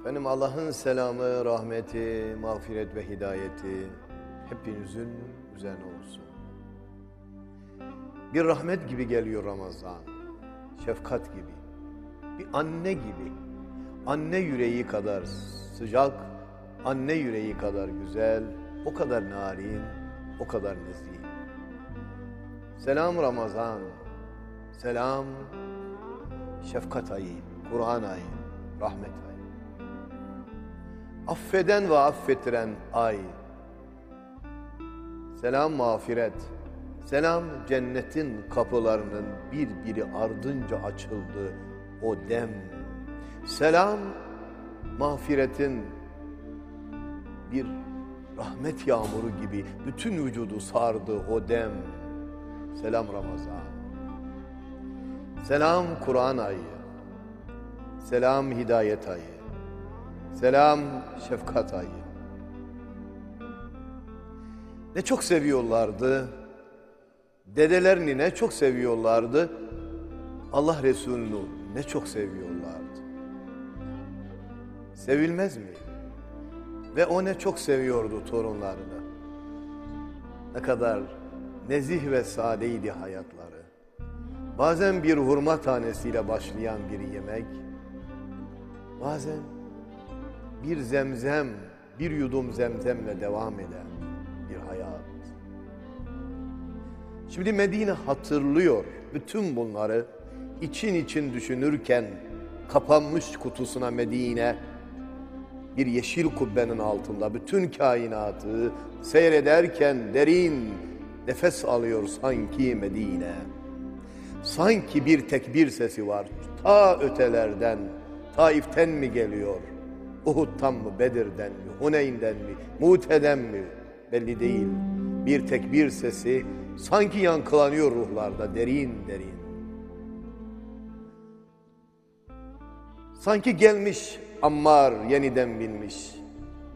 Efendim Allah'ın selamı, rahmeti, mağfiret ve hidayeti hepinizin üzerine olsun. Bir rahmet gibi geliyor Ramazan, şefkat gibi, bir anne gibi, anne yüreği kadar sıcak, anne yüreği kadar güzel, o kadar narin, o kadar nezih. Selam Ramazan, selam şefkat ayı, Kur'an ayı, rahmet ayı. Affeden ve affettiren ay. Selam mağfiret. Selam cennetin kapılarının bir biri ardınca açıldı o dem. Selam mağfiretin bir rahmet yağmuru gibi bütün vücudu sardı o dem. Selam Ramazan. Selam Kur'an ayı. Selam hidayet ayı. Selam şefkat ayı. Ne çok seviyorlardı. Dedelerini ne çok seviyorlardı. Allah Resulü'nü ne çok seviyorlardı. Sevilmez mi? Ve o ne çok seviyordu torunlarını. Ne kadar nezih ve sadeydi hayatları. Bazen bir hurma tanesiyle başlayan bir yemek, bazen bir zemzem, bir yudum zemzemle devam eden bir hayat. Şimdi Medine hatırlıyor bütün bunları için için düşünürken kapanmış kutusuna Medine bir yeşil kubbenin altında bütün kainatı seyrederken derin nefes alıyor sanki Medine. Sanki bir tekbir sesi var ta ötelerden, Taif'ten mi geliyor? Uhud'dan mı, Bedir'den mi, Huneyn'den mi, Mute'den mi belli değil. Bir tekbir sesi sanki yankılanıyor ruhlarda derin derin. Sanki gelmiş Ammar yeniden binmiş.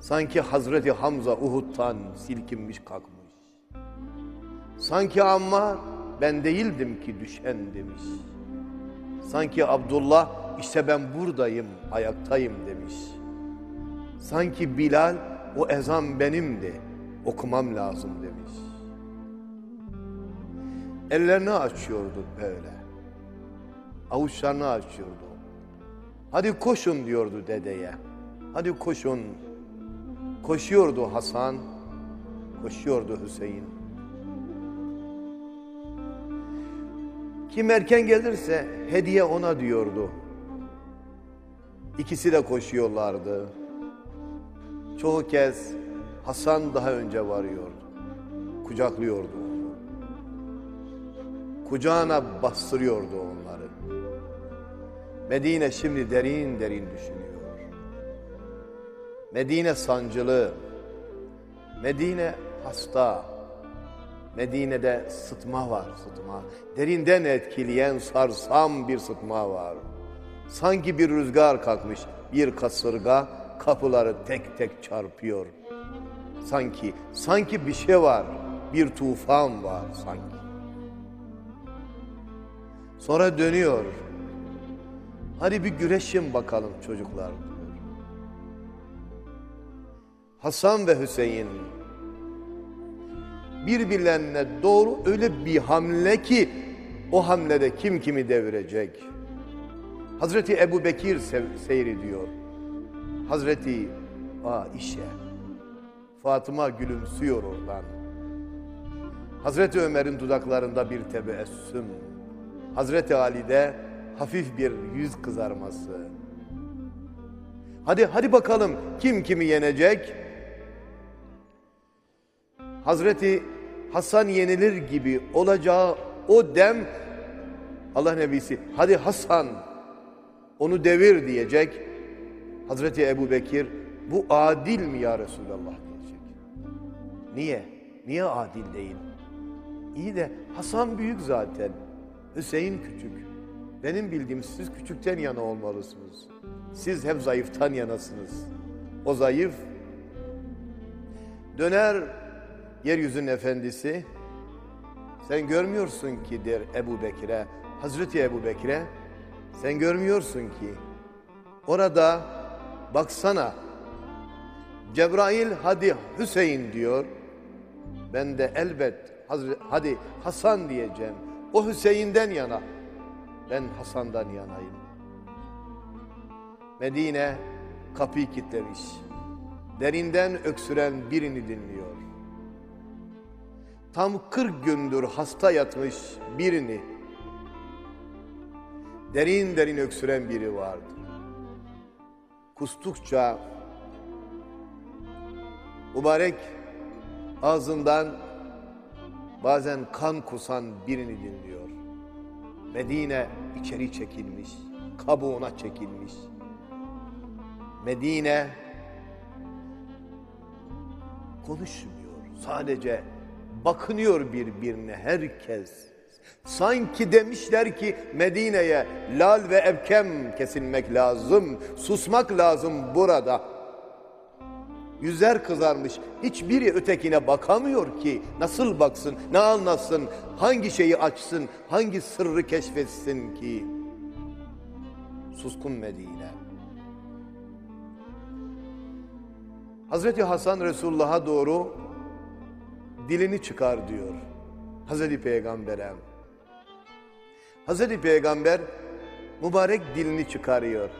Sanki Hazreti Hamza Uhud'dan silkinmiş kalkmış. Sanki Ammar ben değildim ki düşen demiş. Sanki Abdullah işte ben buradayım, ayaktayım demiş. Sanki Bilal o ezan benimdi, okumam lazım demiş. Ellerini açıyordu böyle. Avuçlarını açıyordu. Hadi koşun diyordu dedeye. Hadi koşun. Koşuyordu Hasan, koşuyordu Hüseyin. Kim erken gelirse hediye ona diyordu. İkisi de koşuyorlardı. Çoğu kez Hasan daha önce varıyordu. Kucaklıyordu onu. Kucağına bastırıyordu onları. Medine şimdi derin derin düşünüyor. Medine sancılı. Medine hasta. Medine'de sıtma var, sıtma. Derinden etkileyen sarsam bir sıtma var. Sanki bir rüzgar kalkmış, bir kasırga kapıları tek tek çarpıyor. Sanki, sanki bir şey var, bir tufan var sanki. Sonra dönüyor. Hadi bir güreşin bakalım çocuklar. Hasan ve Hüseyin birbirlerine doğru öyle bir hamle ki o hamlede kim kimi devirecek. Hazreti Ebu Bekir seyrediyor. Hazreti Aişe. Fatıma gülümsüyor oradan. Hazreti Ömer'in dudaklarında bir tebessüm. Hazreti Ali'de hafif bir yüz kızarması. Hadi hadi bakalım kim kimi yenecek? Hazreti Hasan yenilir gibi olacağı o dem Allah Nebisi hadi Hasan onu devir diyecek. Hazreti Ebu Bekir bu adil mi ya Resulallah diyecek. Niye? Niye adil değil? İyi de Hasan büyük zaten. Hüseyin küçük. Benim bildiğim siz küçükten yana olmalısınız. Siz hep zayıftan yanasınız. O zayıf döner yeryüzünün efendisi Sen görmüyorsun ki der Ebu Bekir'e, Hazreti Ebu Bekir'e, sen görmüyorsun ki orada baksana Cebrail hadi Hüseyin diyor. Ben de elbet hadi Hasan diyeceğim. O Hüseyin'den yana. Ben Hasan'dan yanayım. Medine kapıyı kilitlemiş. Derinden öksüren birini dinliyor. Tam 40 gündür hasta yatmış birini derin derin öksüren biri vardı. Kustukça mübarek ağzından bazen kan kusan birini dinliyor. Medine içeri çekilmiş, kabuğuna çekilmiş. Medine konuşmuyor. Sadece bakınıyor birbirine herkes. Sanki demişler ki Medine'ye lal ve ebkem kesilmek lazım, susmak lazım burada. Yüzler kızarmış, hiçbiri ötekine bakamıyor ki nasıl baksın, ne anlasın, hangi şeyi açsın, hangi sırrı keşfetsin ki. Suskun Medine. Hazreti Hasan Resulullah'a doğru dilini çıkar diyor. Hazreti Peygamber'e. Hazreti Peygamber mübarek dilini çıkarıyor.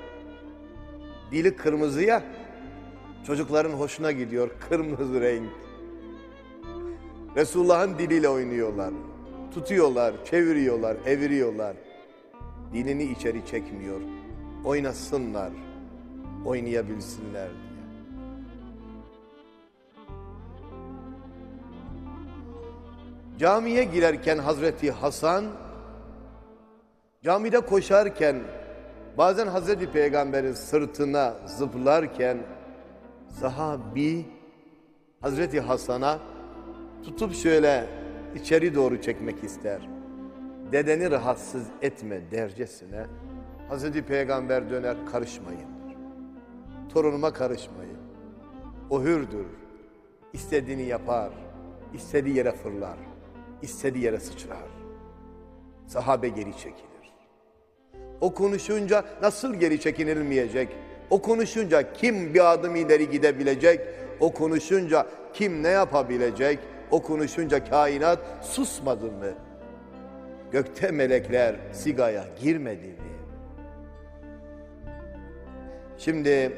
Dili kırmızıya çocukların hoşuna gidiyor kırmızı renk. Resulullah'ın diliyle oynuyorlar. Tutuyorlar, çeviriyorlar, eviriyorlar. Dilini içeri çekmiyor. Oynasınlar, oynayabilsinler Camiye girerken Hazreti Hasan camide koşarken bazen Hazreti Peygamber'in sırtına zıplarken sahabi Hazreti Hasan'a tutup şöyle içeri doğru çekmek ister. Dedeni rahatsız etme dercesine Hazreti Peygamber döner karışmayın. Torunuma karışmayın. O hürdür. İstediğini yapar. istediği yere fırlar istediği yere sıçrar. Sahabe geri çekilir. O konuşunca nasıl geri çekinilmeyecek? O konuşunca kim bir adım ileri gidebilecek? O konuşunca kim ne yapabilecek? O konuşunca kainat susmadı mı? Gökte melekler sigaya girmedi mi? Şimdi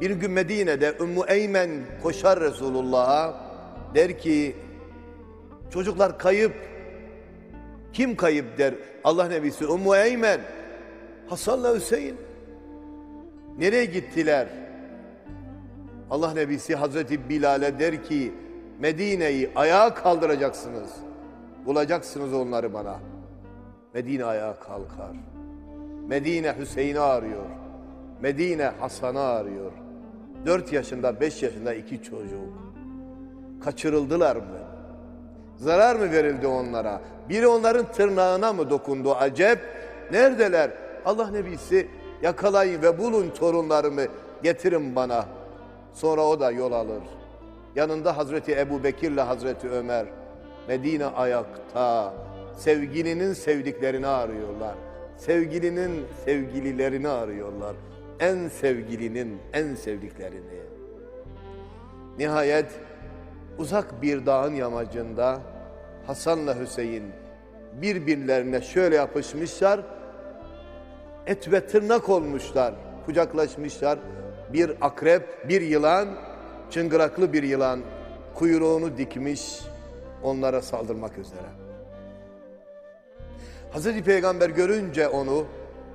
bir gün Medine'de Ümmü Eymen koşar Resulullah'a der ki Çocuklar kayıp. Kim kayıp der Allah Nebisi Ummu Eymen. Hasan'la Hüseyin. Nereye gittiler? Allah Nebisi Hazreti Bilal'e der ki Medine'yi ayağa kaldıracaksınız. Bulacaksınız onları bana. Medine ayağa kalkar. Medine Hüseyin'i arıyor. Medine Hasan'ı arıyor. Dört yaşında, beş yaşında iki çocuk. Kaçırıldılar mı? Zarar mı verildi onlara? Biri onların tırnağına mı dokundu acep? Neredeler? Allah Nebisi yakalayın ve bulun torunlarımı getirin bana. Sonra o da yol alır. Yanında Hazreti Ebu Bekir ile Hazreti Ömer. Medine ayakta. Sevgilinin sevdiklerini arıyorlar. Sevgilinin sevgililerini arıyorlar. En sevgilinin en sevdiklerini. Nihayet uzak bir dağın yamacında Hasan'la Hüseyin birbirlerine şöyle yapışmışlar. Et ve tırnak olmuşlar, kucaklaşmışlar. Bir akrep, bir yılan, çıngıraklı bir yılan kuyruğunu dikmiş onlara saldırmak üzere. Hazreti Peygamber görünce onu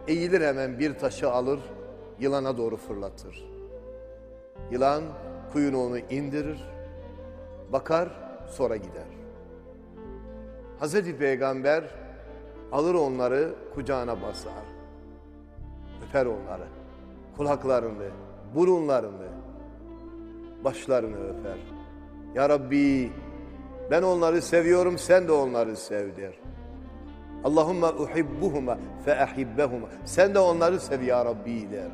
eğilir hemen bir taşı alır, yılana doğru fırlatır. Yılan kuyruğunu indirir, bakar sonra gider. Hazreti Peygamber alır onları kucağına basar. Öper onları. Kulaklarını, burunlarını, başlarını öper. Ya Rabbi ben onları seviyorum sen de onları sev der. Allahümme uhibbuhuma fe ahibbehuma. Sen de onları sev ya Rabbi der.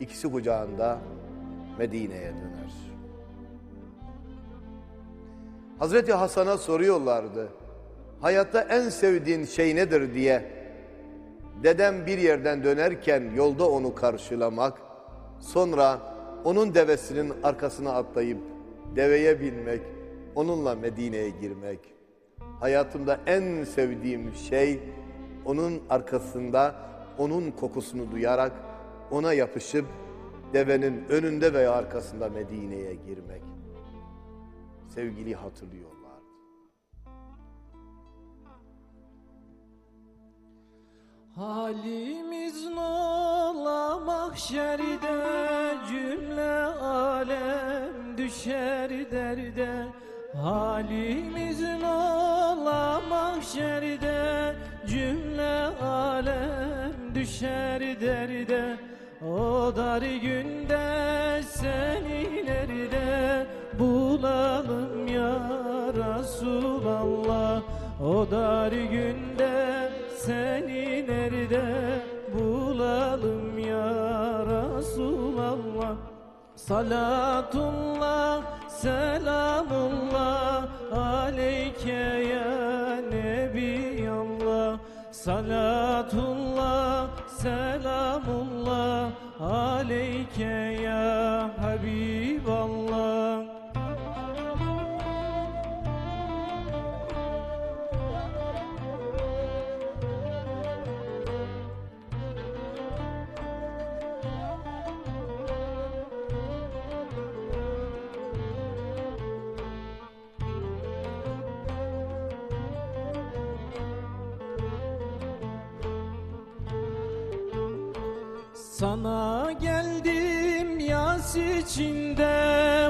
İkisi kucağında Medine'ye döner. Hazreti Hasan'a soruyorlardı. Hayatta en sevdiğin şey nedir diye. Dedem bir yerden dönerken yolda onu karşılamak, sonra onun devesinin arkasına atlayıp deveye binmek, onunla Medine'ye girmek. Hayatımda en sevdiğim şey onun arkasında onun kokusunu duyarak ona yapışıp devenin önünde veya arkasında Medine'ye girmek. Sevgili hatırlıyorlardı. Halimiz nola mahşerde cümle alem düşer derde Halimiz nola mahşerde cümle alem düşer derde O dar günde seni nerede bulalım ya Resulallah O dar günde seni nerede bulalım ya Resulallah Salatullah, selamullah aleyke ya Nebiyallah. Salatullah, selamullah aleyke ya Habiballah Sana geldim yas içinde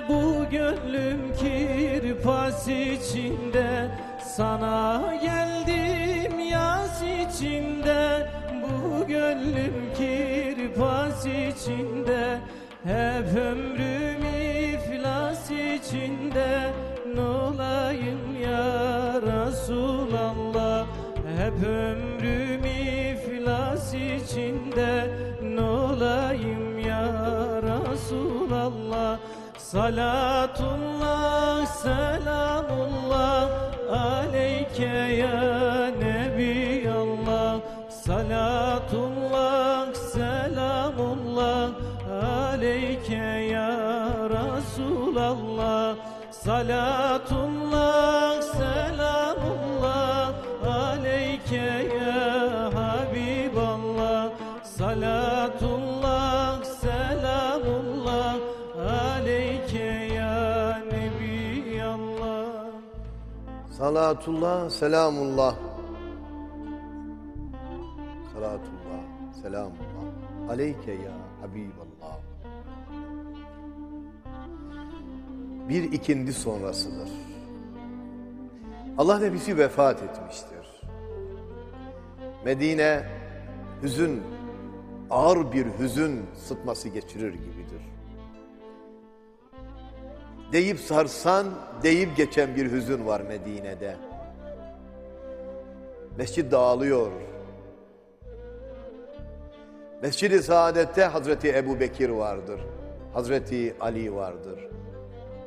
Bu gönlüm kirpas içinde. Sana geldim yas içinde Bu gönlüm kirpas içinde. Hep ömrüm iflas içinde Salatullah, selamullah Aleyke ya Nebiyallah. Salatullah, selamullah Aleyke ya Resulallah Salatullah, selamullah Aleyke ya Salatullah, selamullah. Salatullah, selamullah. Aleyke ya Habiballah. Bir ikindi sonrasıdır. Allah Nebisi vefat etmiştir. Medine hüzün, ağır bir hüzün sıtması geçirir gibidir. Deyip sarsan, deyip geçen bir hüzün var Medine'de. Mescid dağılıyor. Mescid-i Saadet'te Hazreti Ebu Bekir vardır. Hazreti Ali vardır.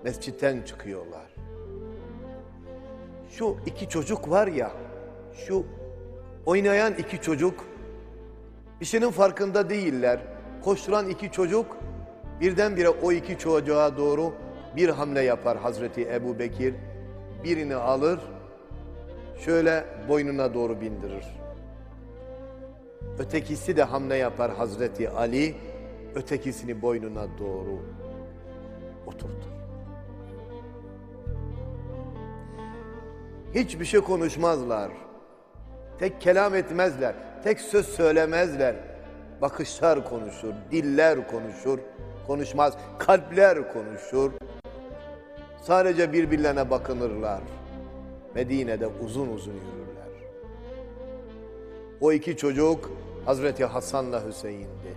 Mescitten çıkıyorlar. Şu iki çocuk var ya, şu oynayan iki çocuk, işinin farkında değiller. Koşturan iki çocuk, birdenbire o iki çocuğa doğru bir hamle yapar Hazreti Ebu Bekir. Birini alır, şöyle boynuna doğru bindirir. Ötekisi de hamle yapar Hazreti Ali, ötekisini boynuna doğru oturtur. Hiçbir şey konuşmazlar. Tek kelam etmezler. Tek söz söylemezler. Bakışlar konuşur, diller konuşur. Konuşmaz, kalpler konuşur. Sadece birbirlerine bakınırlar. Medine'de uzun uzun yürürler. O iki çocuk Hazreti Hasan'la Hüseyin'di.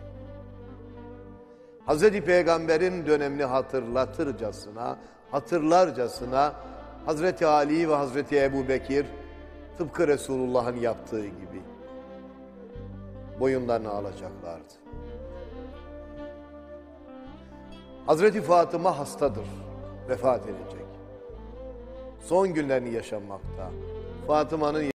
Hazreti Peygamber'in dönemini hatırlatırcasına, hatırlarcasına Hazreti Ali ve Hazreti Ebu Bekir tıpkı Resulullah'ın yaptığı gibi boyunlarını alacaklardı. Hazreti Fatıma hastadır, vefat edecek. son günlerini yaşamakta. Fatıma'nın